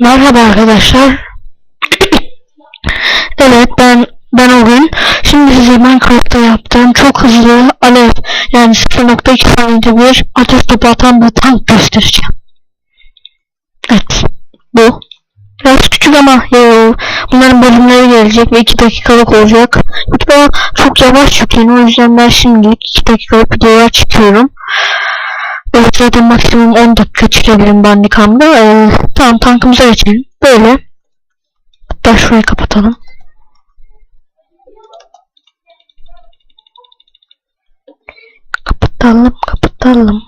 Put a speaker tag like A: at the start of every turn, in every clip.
A: Merhaba arkadaşlar. evet ben ben o şimdi size Minecraft'ta yaptığım çok hızlı alev yani 0.2 saniyede bir ateş topu atan bir tank göstereceğim. Evet bu. Biraz küçük ama ya, bunların bölümleri gelecek ve 2 dakikalık olacak. YouTube'a çok yavaş yükleniyor o yüzden ben şimdilik 2 dakikalık videolar çekiyorum. Zaten maksimum 10 dakika çekebilirim bandikamda. Ee, tamam tankımıza geçelim. Böyle. Hatta şurayı kapatalım. Kapatalım, kapatalım.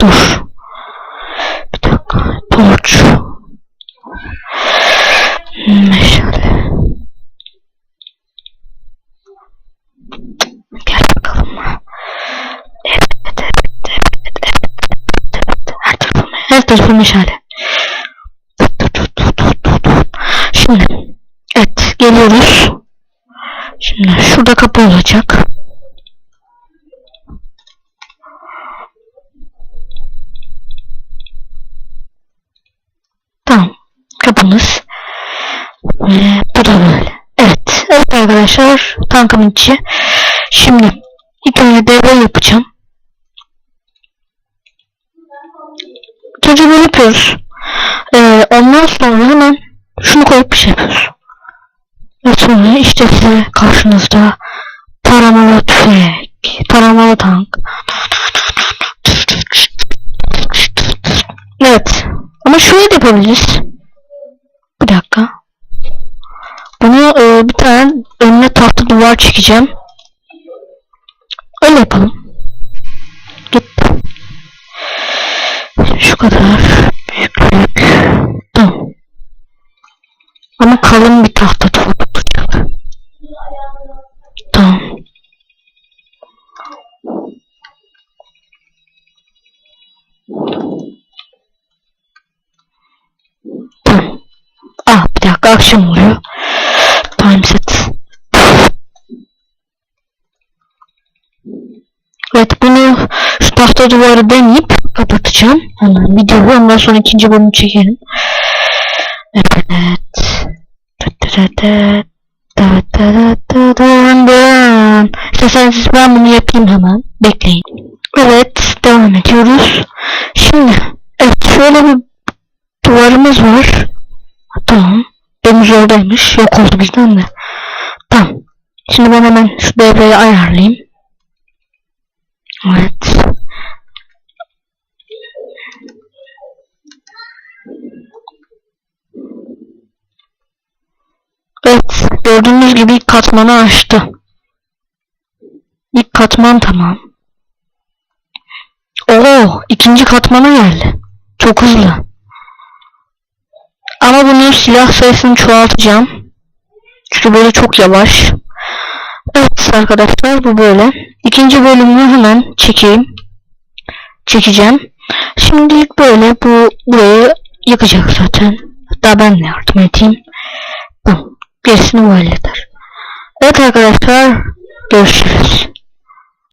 A: Dur. Bir dakika. Torç. Meşale. Gel bakalım. Evet, evet, evet, evet, evet, evet. Her tarafı, her tarafı meşale. Şimdi, evet, geliyoruz. Şimdi şurada kapı olacak. Tamam, kapımız. Ve bu da böyle. Evet, evet arkadaşlar, tankımın içi. Şimdi, ilk önce devre yapacağım. Önce böyle yapıyoruz. Ee, ondan sonra hemen şunu koyup bir şey yapıyoruz. Ve sonra işte size karşınızda taramalı tüfek, taramalı tank. Evet. Ama şöyle de yapabiliriz. Bir dakika. Bunu e, bir tane önüne tahta duvar çekeceğim. Öyle yapalım. Şu kadar büyüklük. Tamam. Ama kalın bir tahta olacak. Tamam. Tamam. Ah bir dakika akşam oluyor. Time set. Evet bunu şu tahta duvarı deneyip kapatacağım. Hemen videoyu ondan sonra ikinci bölümü çekelim. Evet. İsterseniz ben bunu yapayım hemen. Bekleyin. Evet devam ediyoruz. Şimdi evet şöyle bir duvarımız var. Tamam. Deniz oradaymış. Yok oldu bizden de. Tamam. Şimdi ben hemen şu devreyi ayarlayayım. Evet. Evet. Gördüğünüz gibi ilk katmanı açtı. İlk katman tamam. Oo, ikinci katmana geldi. Çok hızlı. Ama bunun silah sayısını çoğaltacağım. Çünkü böyle çok yavaş. Evet arkadaşlar bu böyle. İkinci bölümünü hemen çekeyim. Çekeceğim. Şimdilik böyle bu burayı yakacak zaten. Hatta ben de yardım edeyim. Gerisini bu halleder. Evet arkadaşlar görüşürüz.